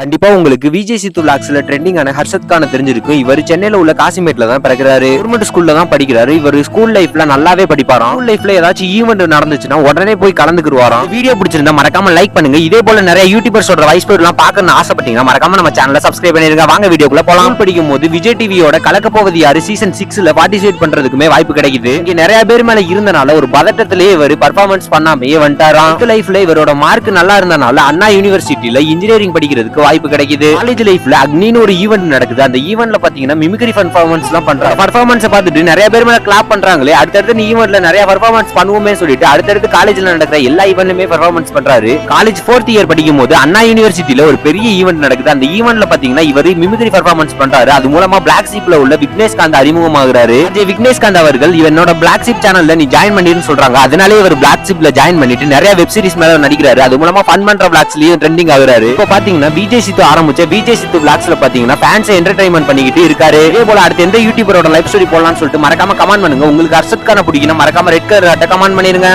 கண்டிப்பா உங்களுக்கு விஜய் சித்து விளாக்ஸ்ல ட்ரெண்டிங்கான ஹர்ஷத் கான தெரிஞ்சிருக்கும் இவர் சென்னையில உள்ள காசிமேட்ல தான் பிறகுறாரு கவர்மெண்ட் ஸ்கூல்ல தான் படிக்கிறாரு. இவர் ஸ்கூல் லைஃப்ல நல்லாவே படிப்பாராம். ஸ்கூல் லைஃப்ல ஏதாச்சும் ஈவெண்ட் நடந்துச்சுன்னா உடனே போய் கலந்துக்குருவாராம். வீடியோ பிடிச்சிருந்தா மறக்காம லைக் பண்ணுங்க. இதே போல நிறைய யூடியூபர்ஸோட வாய்ஸ் எல்லாம் பார்க்கணும்னு ஆசைப்பட்டீங்கன்னா மறக்காம நம்ம சேனலை சப்ஸ்கிரைப் பண்ணிருங்க. வாங்க வீடியோக்குள்ள போலாம். படிக்கும் போது விஜய் டிவியோட கலக்க போவது யாரு? சீசன் சிக்ஸ்ல பார்ட்டிசிபேட் பண்றதுக்குமே வாய்ப்பு கிடைக்குது. இங்க நிறைய பேர் மேல இருந்தனால ஒரு பதட்டத்திலேயே இவர் பர்ஃபார்மன்ஸ் பண்ணாமையே வந்துட்டாராம். லைஃப்ல இவரோட மார்க் நல்லா இருந்தனால அண்ணா யூனிவர்சிட்டியில இன்ஜினியரிங் படிக்கிறதுக்கு வாய்ப்பு கிடைக்குது. காலேஜ் லைஃப்ல அக்னின்னு ஒரு ஈவெண்ட் நடக்குது. அந்த ஈவெண்ட்ல பாத்தீங்கன்னா மிமிக்ரி பர்ஃபார்மன்ஸ் எல்லாம் பண்றாங்க. பர்ஃபார்மன்ஸ் பார்த்துட்டு நிறைய பேர் மேல கிளாப் பண்றாங்களே அடுத்தடுத்து ஈவெண்ட்ல நிறைய பர்ஃபார்மன்ஸ் பண்ணுவோமே சொல்லிட்டு அடுத்தடுத்து காலேஜ்ல நடக்கிற எல்லா ஈவெண்ட்லயுமே பர்ஃபார்மன்ஸ் பண்றாரு. காலேஜ் ஃபோர்த் இயர் படிக்கும் போது அண்ணா யூனிவர்சிட்டியில ஒரு பெரிய ஈவெண்ட் நடக்குது. அந்த ஈவெண்ட்ல பாத்தீங்கன்னா இவர் மிமிக்ரி பர்ஃபார்மன்ஸ் பண்றாரு. அது மூலமா பிளாக் சீப்ல உள்ள விக்னேஷ் காந்த் அறிமுகமாகிறாரு. விக்னேஷ் காந்த் அவர்கள் இவனோட பிளாக் சீப் சேனல்ல நீ ஜாயின் பண்ணிருன்னு சொல்றாங்க. அதனாலே இவர் பிளாக் சீப்ல ஜாயின் பண்ணிட்டு நிறைய வெப் சீரிஸ் மேல நடிக்கிறாரு. அது மூலமா ஃபன் பண்ற பிளாக்ஸ்லயும் ட்ரெண்டிங் ஆகுறாரு. இப்போ பாத்தீங்கன்னா விஜய் சித்து ஆரம்பிச்ச விஜய் சித்து பிளாக்ஸ்ல பாத்தீங்கன்னா ஃபேன்ஸ் என்டர்டைன்மெண்ட் பண்ணிக்கிட்டு இருக்காரு. இதே போல அடுத்து எந்த யூடியூபரோட லைஃப் ஸ்டோரி போடலாம்னு சொல்லிட்டு மறக்காம கமெண்ட் பண்ணுங்க. உங்களுக்கு அர்ஷத் கான பிடிக்கணும் மறக்காம ரெட் கலர் கமெண்ட் பண்ணிருங்க.